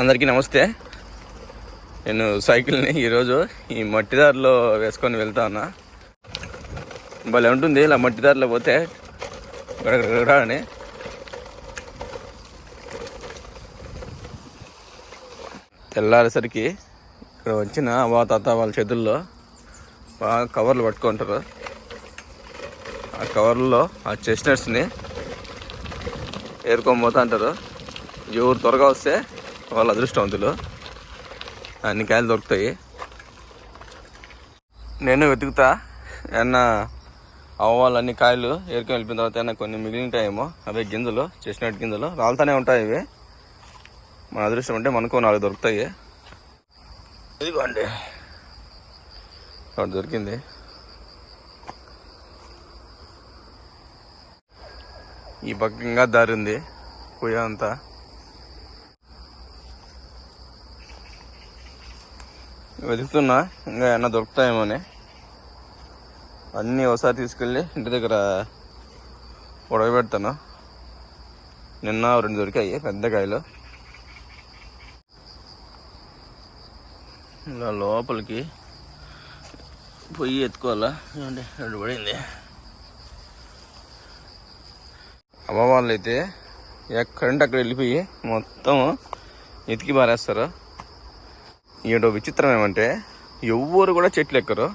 అందరికీ నమస్తే. నేను సైకిల్ని ఈరోజు ఈ మట్టిదారిలో వేసుకొని వెళ్తా ఉన్నా. భలే ఉంటుంది ఇలా మట్టిదారిలో పోతే అని తెల్లారేసరికి ఇక్కడ వచ్చిన అవ్వ తాత వాళ్ళ చేతుల్లో బాగా కవర్లు పట్టుకుంటారు. ఆ కవర్లో ఆ చెస్ట్నట్స్ని ఏరుకొని పోతా అంటారు. ఎవరు త్వరగా వస్తే వాళ్ళ అదృష్టవంతులు. అన్ని కాయలు దొరుకుతాయి. నేను వెతుకుతా. ఏమన్నా అవ్వాలి అన్ని కాయలు ఏరుకొని వెళ్ళిపోయిన తర్వాత ఏమన్నా కొన్ని మిగిలింటాయేమో అవే గింజలు చెస్ట్నట్ గింజలు రాలుతానే ఉంటాయి ఇవి. మన అదృష్టం అంటే మనకు నాలుగు దొరుకుతాయి. ఇదిగోండి. ఒకటి దొరికింది. ఈ పక్కంగా దారి ఉంది. పోయా అంతా. వెతుకుతున్నా. ఇంకా ఏమన్నా దొరుకుతాయేమో అని అన్నీ ఒకసారి తీసుకెళ్ళి ఇంటి దగ్గర ఉడకబెడతాను. నిన్న రెండు దొరికాయి పెద్ద కాయలు. ఇలా లోపలికి పొయ్యి ఎత్తుకోవాలా? ఏమండి రెండు పడింది. అమ్మ వాళ్ళు అయితే ఎక్కడంటే అక్కడ వెళ్ళిపోయి మొత్తం ఎతికి పారేస్తారు. ఏంటో విచిత్రం ఏమంటే ఎవ్వరు కూడా చెట్లు ఎక్కరు.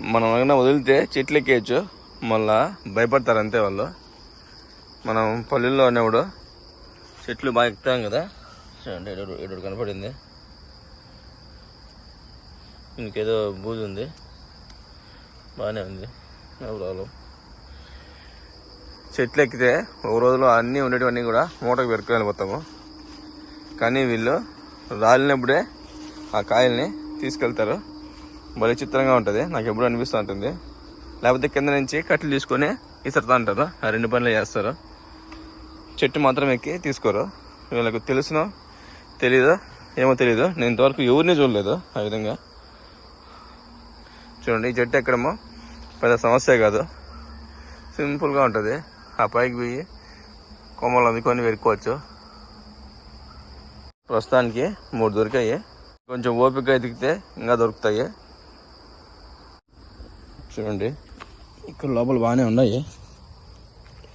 మనం ఏమైనా వదిలితే చెట్లు ఎక్కేయచ్చు. మళ్ళా భయపడతారు అంతే వాళ్ళు. మనం పల్లెల్లో ఉన్నప్పుడు చెట్లు బాగా ఎక్కుతాం కదా. చూడండి ఏడు ఏడు కనపడింది. ఇంకేదో బూజు ఉంది. బాగానే ఉంది. No problem. చెట్లు ఎక్కితే ఒక రోజులో అన్నీ ఉండేటివన్నీ కూడా మూటకు పెరుకుని వెళ్ళిపోతాము. కానీ వీళ్ళు రాలినప్పుడే ఆ కాయల్ని తీసుకెళ్తారు. భలే చిత్రంగా ఉంటుంది. నాకు ఎప్పుడు అనిపిస్తూ ఉంటుంది. లేకపోతే కింద నుంచి కట్టెలు తీసుకొని ఇసరుతా ఉంటారు ఆ రెండు పనులు చేస్తారు. చెట్టు మాత్రం ఎక్కి తీసుకోరు. వీళ్ళకు తెలుసునో తెలీదో ఏమో తెలీదు. నేను ఇంతవరకు ఎవరిని చూడలేదు ఆ విధంగా. చూడండి ఈ చెట్టు ఎక్కడమో పెద్ద సమస్య కాదు. సింపుల్గా ఉంటుంది. ఆ పైకి పోయి కొమ్మలు అందుకొని వెరుక్కోవచ్చు ప్రస్తుతానికి మూడు దొరికాయి. కొంచెం ఓపిక ఎదిగితే ఇంకా దొరుకుతాయి. చూడండి. ఇక్కడ లోపల బాగానే ఉన్నాయి.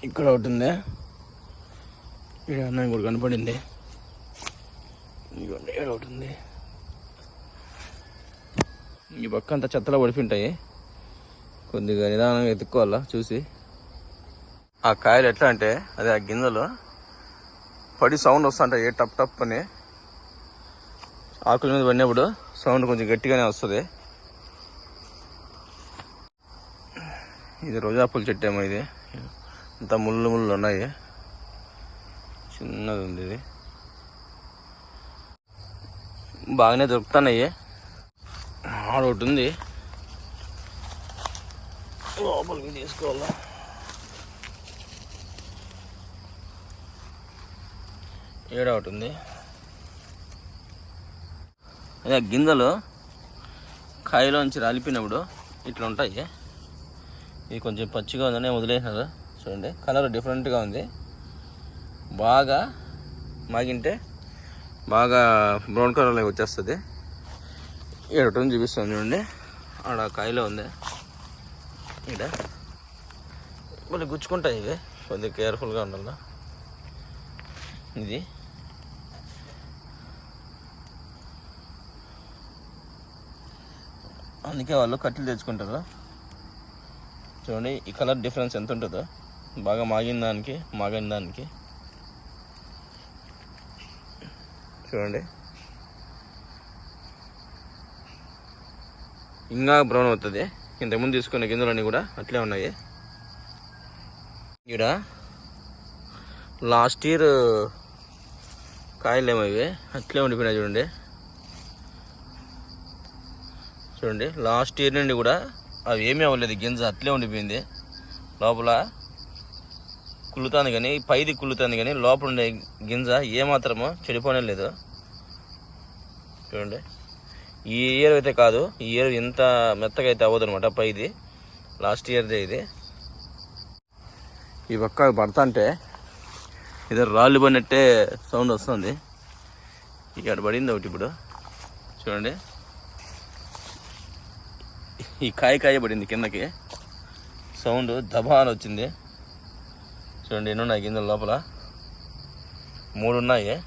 ఇక్కడ ఒకటి ఉంది. ఇక్కడ అన్న కూడా కనపడింది. ఇదిగోండి ఇక్కడ ఒకటి ఉంది. ఈ పక్క అంతా చెత్తలో పడిపోయింటాయి కొద్దిగా నిదానంగా ఎత్తుక్కోవాలా చూసి. ఆ కాయలు ఎట్లా అంటే అదే ఆ గింజలు. పడి సౌండ్ వస్తుంటాయి టప్ టప్ అని. ఆకుల మీద పడినప్పుడు సౌండ్ కొంచెం గట్టిగానే వస్తుంది. ఇది రోజాపూల చెట్టు ఏమో ఇది. ఇంత ముళ్ళు ముళ్ళు ఉన్నాయి. చిన్నది ఉంది ఇది. బాగానే దొరుకుతున్నాయి. ఆడ ఒకటి ఉంది. లోపలికి తీసుకోవాలా? ఏడ ఒకటి ఉంది? అదే గింజలు కాయలోంచి రాలిపోయినప్పుడు ఇట్లా ఉంటాయి. ఇది కొంచెం పచ్చిగా ఉందని వదిలేసినారు. చూడండి కలర్ డిఫరెంట్గా ఉంది. బాగా మాగింటే బాగా బ్రౌన్ కలర్లో వచ్చేస్తుంది. ఏడటం చూపిస్తుంది చూడండి. ఆడ కాయలో ఉంది. ఇక్కడ మళ్ళీ గుచ్చుకుంటాయి ఇవి. కొద్దిగా కేర్ఫుల్గా ఉండాలి. ఇది. అందుకే వాళ్ళు కట్టెలు తెచ్చుకుంటారు. చూడండి ఈ కలర్ డిఫరెన్స్ ఎంత ఉంటుందో. బాగా మాగిన దానికి మాగిన దానికి. చూడండి. ఇంకా బ్రౌన్ అవుతుంది. ఇంతకుముందు తీసుకున్న గింజలన్నీ కూడా అట్లే ఉన్నాయి. ఇక్కడ లాస్ట్ ఇయర్ కాయలు ఏమో ఇవి. అట్లే ఉండిపోయినాయి చూడండి. చూడండి లాస్ట్ ఇయర్ నుండి కూడా అవి ఏమీ అవ్వలేదు. గింజ అట్లే ఉండిపోయింది. లోపల కుళ్ళుతాను కానీ పైది కుళ్ళుతాను కానీ లోపల ఉండే గింజ ఏమాత్రమో చెడిపోనే లేదు. చూడండి. ఈ ఇయర్ అయితే కాదు ఈ ఇయర్ ఇంత మెత్తగా అయితే అవ్వదు అనమాట పైది. లాస్ట్ ఇయర్దే ఇది. ఈ పక్క పడతా అంటే ఏదో రాళ్ళు పడినట్టే సౌండ్ వస్తుంది. ఇక్కడ పడింది ఒకటి ఇప్పుడు. చూడండి. ఈ కాయ కాయ పడింది కిందకి. సౌండ్ దబాన్ వచ్చింది. చూడండి ఎన్నున్నాయి గింజల లోపల? మూడు ఉన్నాయి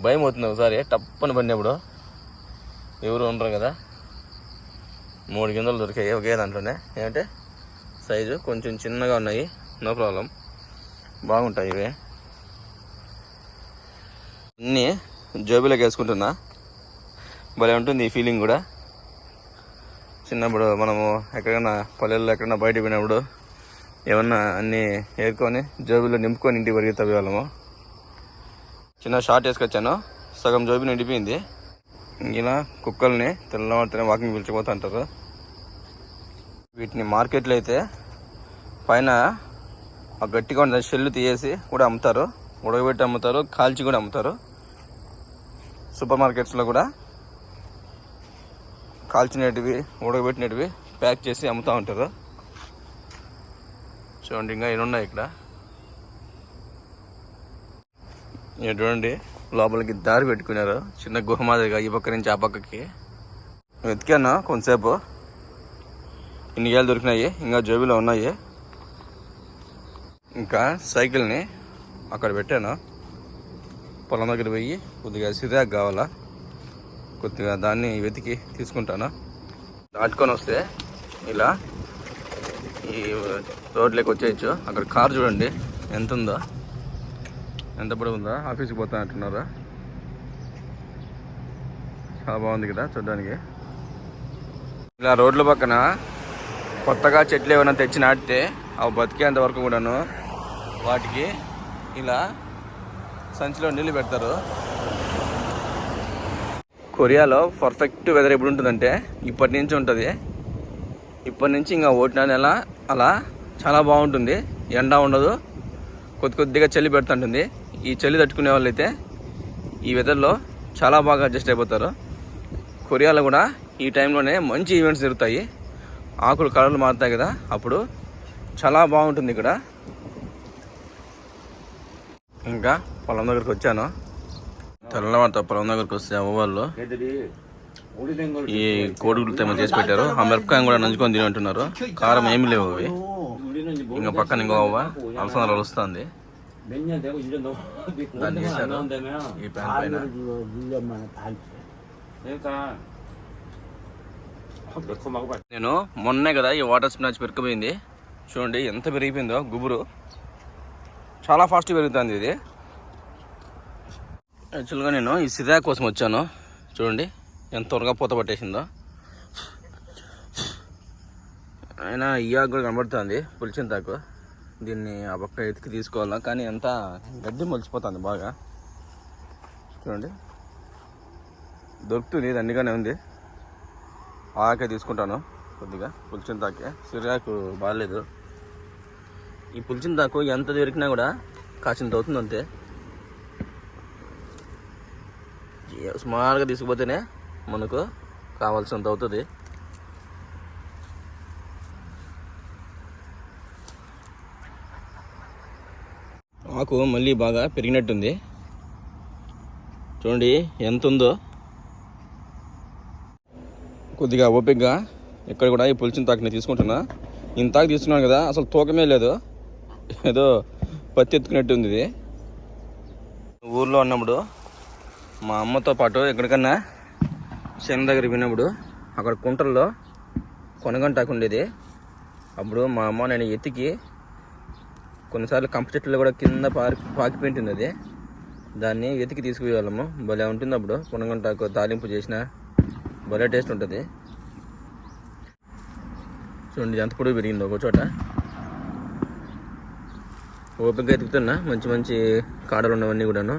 భయం అవుతుంది ఒకసారి టప్పని పడినప్పుడు. ఎవరు ఉండరు కదా. మూడు గింజలు దొరికాయి ఒకే దాంట్లోనే. ఏమంటే సైజు కొంచెం చిన్నగా ఉన్నాయి. No problem. బాగుంటాయి ఇవి. అన్నీ జోబీలోకి వేసుకుంటున్నా. భలే ఉంటుంది ఈ ఫీలింగ్ కూడా. చిన్నప్పుడు మనము ఎక్కడైనా పల్లెల్లో ఎక్కడైనా బయట పోయినప్పుడు ఏమన్నా అన్నీ ఏరుకొని జోబీలో నింపుకొని ఇంటికి పరిగెత్తే వాళ్ళము చిన్న షార్ట్ వేసుకొచ్చాను. సగం జోబీ నిండిపోయింది. ఇలా కుక్కల్ని తెల్లవారితోనే వాకింగ్ పిలిచిపోతూ అంటారు. వీటిని మార్కెట్లో అయితే పైన ఆ గట్టిగా ఉన్న షెల్లు తీసేసి కూడా అమ్ముతారు. ఉడకబెట్టి అమ్ముతారు. కాల్చి కూడా అమ్ముతారు. సూపర్ మార్కెట్స్లో కూడా కాల్చినటివి ఉడకబెట్టినటివి ప్యాక్ చేసి అమ్ముతూ ఉంటారు. చూడండి ఇంకా ఇవి ఉన్నాయి ఇక్కడ. ఇక్కడ చూడండి లోపలికి దారి పెట్టుకున్నారు. చిన్న గుహ మాదిరిగా ఈ పక్క నుంచి ఆ పక్కకి. వెతికాను కొంతసేపు? ఇన్ని గేలు దొరికినాయి ఇంకా జోబీలో ఉన్నాయి. ఇంకా సైకిల్ని అక్కడ పెట్టాను. పొలం దగ్గర పోయి కొద్దిగా సిరాక్ కావాలా? కొద్దిగా దాన్ని వెతికి తీసుకుంటాను? దాటుకొని వస్తే ఇలా ఈ రోడ్లోకి వచ్చేయచ్చు. అక్కడ కార్ చూడండి ఎంత ఉందో ఎంత పొడవు ఉందా ఆఫీస్కి పోతానంటున్నారా చాలా బాగుంది కదా చూడడానికి. ఇలా రోడ్ల పక్కన కొత్తగా చెట్లు ఏమైనా తెచ్చి నాటితే అవి బతికేంత వరకు కూడాను వాటికి ఇలా సంచిలో నీళ్ళు పెడతారు. కొరియాలో పర్ఫెక్ట్ వెదర్ ఎప్పుడు ఉంటుందంటే ఇప్పటి నుంచి ఉంటుంది. ఇప్పటి నుంచి ఇంకా ఓటిన నెల అలా చాలా బాగుంటుంది. ఎండ ఉండదు. కొద్ది కొద్దిగా చలి పెడుతుంటుంది. ఈ చలి తట్టుకునే వాళ్ళైతే ఈ వెదర్లో చాలా బాగా అడ్జస్ట్ అయిపోతారు. కొరియాలో కూడా ఈ టైంలోనే మంచి ఈవెంట్స్ జరుగుతాయి. ఆకులు కలర్లు మారుతాయి కదా అప్పుడు చాలా బాగుంటుంది ఇక్కడ. ఇంకా పొలం దగ్గరికి వచ్చాను. తెల్లవారు పొలం దగ్గరకు వస్తే అమ్మవాళ్ళు ఈ కోడిగుడ్లు ఏమో చేసి పెట్టారు. ఆ మిరపకాయ కూడా నంచుకొని తిని అంటున్నారు కారం ఏమి లేవు అవి. ఇంకా పక్కన ఇంకో అవ్వ అలసందలు వస్తుంది ఈ ప్యాన్ పైన. నేను మొన్నే కదా ఈ వాటర్ స్పినాచ్ పెరిగిపోయింది. చూడండి ఎంత పెరిగిపోయిందో గుబురు. చాలా ఫాస్ట్గా పెరుగుతుంది ఇది. యాక్చువల్గా నేను ఈ సిరా కోసం వచ్చాను. చూడండి ఎంత త్వరగా పూత పట్టేసిందో. అయినా ఈ ఆకు కూడా కనబడుతుంది పులిచిన తాకు దీన్ని ఆ పక్క ఎతికి తీసుకోవాలా కానీ ఎంత గడ్డి మొలిచిపోతుంది బాగా. చూడండి. దొరుకుతుంది దండిగానే ఉంది. ఆకే తీసుకుంటాను కొద్దిగా పులిచిన తాకే సిరియాకు బాగాలేదు. ఈ పులిచిన తాకు ఎంత దొరికినా కూడా కాసింత అవుతుంది అంతే. స్మాల్గా తీసుకుపోతేనే మనకు కావాల్సినంత అవుతుంది. ఆకు మళ్ళీ బాగా పెరిగినట్టుంది. చూడండి ఎంత ఉందో కొద్దిగా ఓపికగా ఇక్కడ కూడా ఈ పులిచిన తాకుని తీసుకుంటున్నా. ఇంతాకు తీసుకున్నాను కదా అసలు తూకమే లేదు. ఏదో పత్తి ఎత్తుకున్నట్టు ఉంది ఇది. ఊర్లో ఉన్నప్పుడు మా అమ్మతో పాటు ఎక్కడికన్నా శని దగ్గర పోయినప్పుడు అక్కడ కుంటల్లో కొనగంటాకు ఉండేది అప్పుడు మా అమ్మ నేను ఎత్తికి కొన్నిసార్లు కంప చెట్లు కూడా కింద పారి పాకిపోయింటుంది అది దాన్ని ఎతికి తీసుకుపోయేవాళ్ళము. భలే ఉంటుంది అప్పుడు కొనగంటాకు తాలింపు చేసిన భలే టేస్ట్ ఉంటుంది. చూడండి ఎంత పొడుగు పెరిగింది ఒక చోట. ఓపికగా ఎతుకుతున్నా మంచి మంచి కాడలు ఉన్నవన్నీ కూడాను.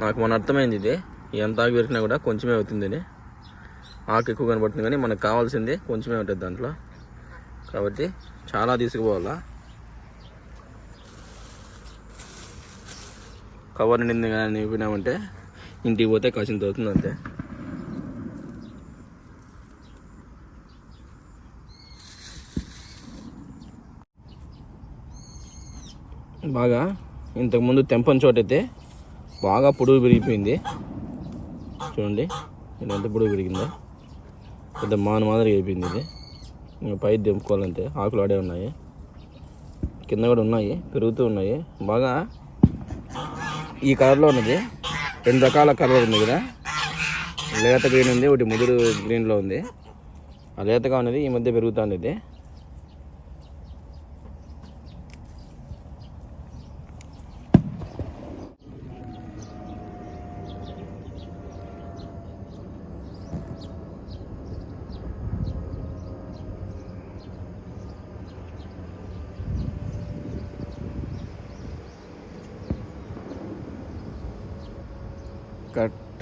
నాకు మన అర్థమైంది ఇది. ఎంత ఆకు పెరిగినా కూడా కొంచెమే అవుతుందని ఆకు ఎక్కువ కనబడుతుంది కానీ మనకు కావాల్సింది కొంచెమే ఉంటుంది దాంట్లో. కాబట్టి చాలా తీసుకుపోవాలా? కవర్ నిండింది కానీ నింపినామంటే ఇంటికి పోతే కాసింత అవుతుంది అంతే. బాగా ఇంతకుముందు తెంపని చోటైతే బాగా పొడుగు పెరిగిపోయింది చూడండి ఇది ఎంత పొడుగు పెరిగిందో పెద్ద మాన మాదిరిగా అయిపోయింది ఇది. ఇంకా పై దింపుకోవాలంటే ఆకులు ఆడే ఉన్నాయి. కింద కూడా ఉన్నాయి పెరుగుతూ ఉన్నాయి. బాగా ఈ కలర్లో ఉన్నది. రెండు రకాల కలర్ ఉంది కదా లేత గ్రీన్ ఉంది ఒకటి ముదురు గ్రీన్లో ఉంది. ఆ లేతగా ఉన్నది ఈ మధ్య పెరుగుతుంది ఇది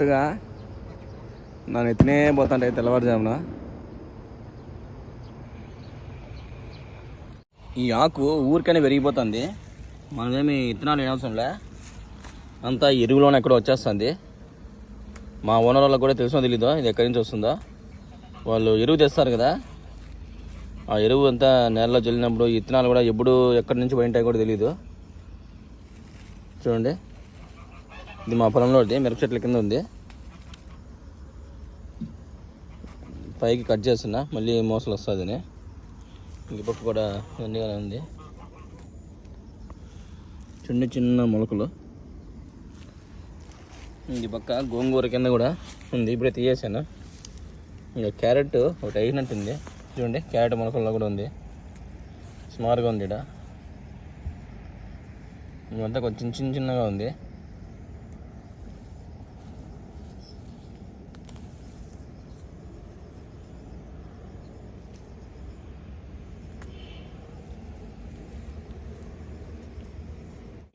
కరెక్ట్గా నన్ను ఎత్తినే పోతాంటే తెల్లవారుజామున. ఈ ఆకు ఊరికనే పెరిగిపోతుంది మనమేమి ఇత్తనాలు వేయవసరంలే అంతా ఎరువులోనే ఎక్కడో వచ్చేస్తుంది. మా ఓనర్ వాళ్ళకి కూడా తెలుసో తెలీదో ఇది ఎక్కడి నుంచి వస్తుందో. వాళ్ళు ఎరువు తెస్తారు కదా. ఆ ఎరువు అంతా నేలలో చల్లినప్పుడు ఇత్తనాలు కూడా ఎప్పుడు ఎక్కడి నుంచి పోయింటాయో కూడా తెలీదు. చూడండి. ఇది మా పొలంలో ఉంది మిరప చెట్ల కింద ఉంది. పైకి కట్ చేస్తున్నా మళ్ళీ మోసలు వస్తుందని ఇంక పక్క కూడా ఎండిగానే ఉంది. చిన్న చిన్న మొలకలు. ఇంక పక్క గోంగూర కింద కూడా ఉంది ఇప్పుడే తీయేసాను ఇంకా క్యారెట్ ఒకటి అయినట్టుంది. చూడండి క్యారెట్ మొలకల్లో కూడా ఉంది. సుమారుగా ఉంది ఇక్కడ ఇవంతా కొంచెం చిన్న చిన్నగా ఉంది.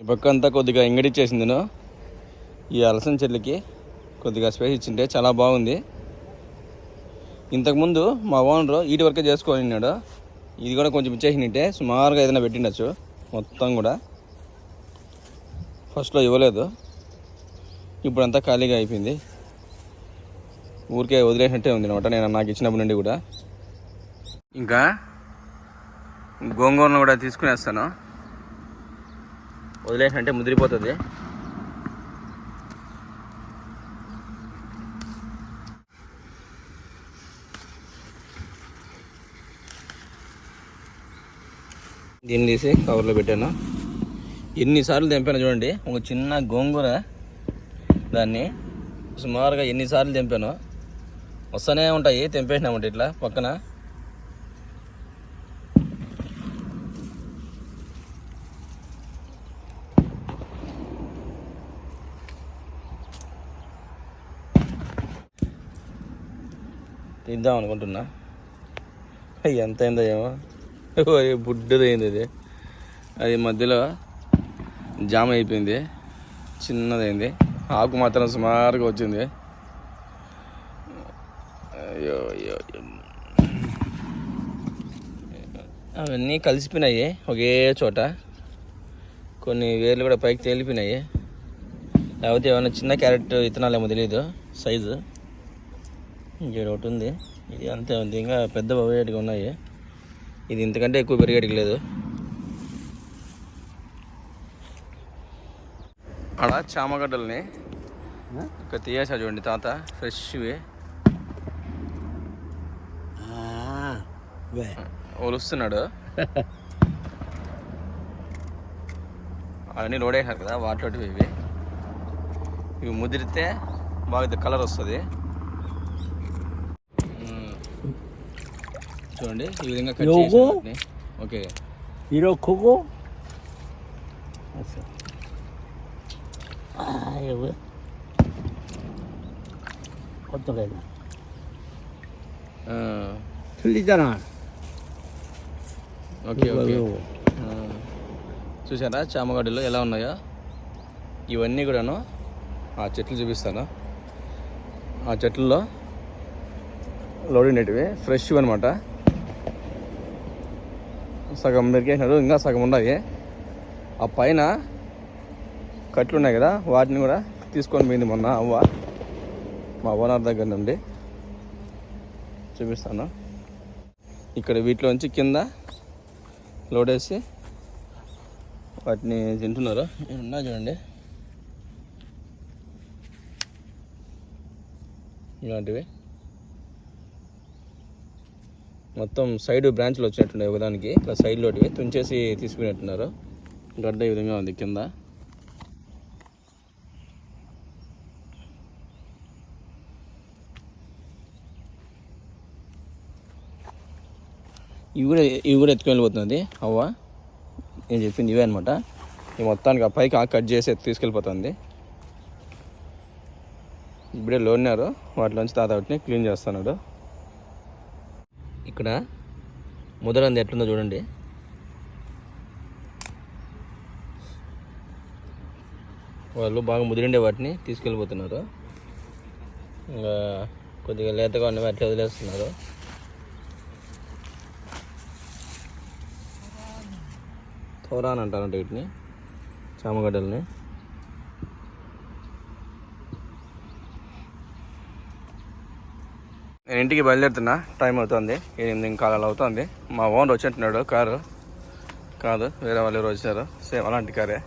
పక్క అంతా కొద్దిగా ఎంగడిచ్చేసింది నేను. ఈ అలసం చెల్లికి కొద్దిగా స్పేస్ ఇచ్చింటే చాలా బాగుంది. ఇంతకుముందు మా ఓనరు ఈటి వరకే చేసుకొని ఉన్నాడు. ఇది కూడా కొంచెం ఇచ్చేసింటే సుమారుగా ఏదైనా పెట్టిండొచ్చు మొత్తం కూడా. ఫస్ట్లో ఇవ్వలేదు. ఇప్పుడంతా ఖాళీగా అయిపోయింది. ఊరికే వదిలేసినట్టే ఉంది అనమాట నేను నాకు ఇచ్చినప్పటి నుండి కూడా. ఇంకా గోంగూరను కూడా తీసుకునేస్తాను. వదిలేసినంటే ముదిరిపోతుంది. దీన్ని తీసి కవర్లో పెట్టాను. ఎన్నిసార్లు తెంపాను చూడండి. ఒక చిన్న గోంగూర దాన్ని సుమారుగా ఎన్నిసార్లు తెంపాను. వస్తూనే ఉంటాయి. తెంపేసినామంటే ఇట్లా పక్కన. ఇద్దాం అనుకుంటున్నా. ఎంత అయిందో ఏమో. బుడ్డదైంది అది అది మధ్యలో జామ్ అయిపోయింది. చిన్నదైంది. ఆకు మాత్రం సుమారుగా వచ్చింది. అయ్యో అయ్యో అయ్యో. అవన్నీ కలిసిపోయినాయి ఒకే చోట. కొన్ని వేర్లు కూడా పైకి తేలిపోయినాయి. లేకపోతే ఏమైనా చిన్న క్యారెట్ విత్తనాలేమో తెలియదు సైజు. ఇంకేడు ఒకటి ఉంది. ఇది అంతే ఉంది. ఇంకా పెద్ద బవేటిగా ఉన్నాయి. ఇది ఇంతకంటే ఎక్కువ పెరిగేటికి లేదు. ఆడ చామగడ్డల్ని ఒక తీయేసా చూడండి తాత. ఫ్రెష్వి. ఒలుస్తున్నాడు. అవన్నీ లోడ్ వేసినారు కదా వాటిలోటివి ఇవి. ఇవి ముదిరితే బాగా కలర్ వస్తుంది. చూడండి ఈ విధంగా కట్ 요거? చేసి వాటిని. ఓకే 이렇게고 됐어 아 이거 어떻게 해 ఆ, 틀리잖아 ఓకే 이거, ఓకే 이거. ఆ, చూసారా చామగడ్డలు ఎలా ఉన్నాయో ఇవన్నీ కూడాను ఆ చెట్లు చూపిస్తాను ఆ చెట్లలో లోడిండేటివి ఫ్రెష్ అనమాట సగం మెరికేసినారు ఇంకా సగం ఉన్నాయి ఆ పైన కట్లు ఉన్నాయి కదా వాటిని కూడా తీసుకొని పోయింది మొన్న అవ్వ. మా ఓనర్ దగ్గర నుండి. చూపిస్తాను. ఇక్కడ వీటిలోంచి కింద లోడ్ వేసి వాటిని తింటున్నారు. ఉన్నా చూడండి. ఇలాంటివి. మొత్తం సైడ్ బ్రాంచ్లు వచ్చినట్టున్నాయి ఒకదానికి. ఇట్లా సైడ్లోటివి తుంచేసి తీసుకునేట్టున్నారు. గడ్డ ఈ విధంగా ఉంది కింద. ఇవి కూడా ఇవి కూడా ఎత్తుకొని వెళ్ళిపోతుంది. అవ్వ. నేను చెప్పింది ఇవే అనమాట ఈ మొత్తానికి ఆ పైకి ఆ కట్ చేసి తీసుకెళ్ళిపోతుంది. ఇప్పుడే లోన్నారు వాటిలోంచి తాత వాటిని క్లీన్ చేస్తున్నాడు. ఇక్కడ ముదరంది ఎట్లుందో చూడండి. వాళ్ళు బాగా ముదిరిండే వాటిని తీసుకెళ్ళిపోతున్నారు. ఇంకా కొద్దిగా లేతగా ఉన్నవి అట్లా వదిలేస్తున్నారు. తోరాన్ అంటారంట వీటిని చామగడ్డల్ని. నేను ఇంటికి బయలుదేరుతున్నా. టైం అవుతుంది. ఎనిమిది కాలాలు అవుతుంది. మా ఓనర్ వచ్చినట్టున్నాడు కారు కాదు వేరే వాళ్ళు ఎవరు వచ్చారు. సేమ్ అలాంటి కారే.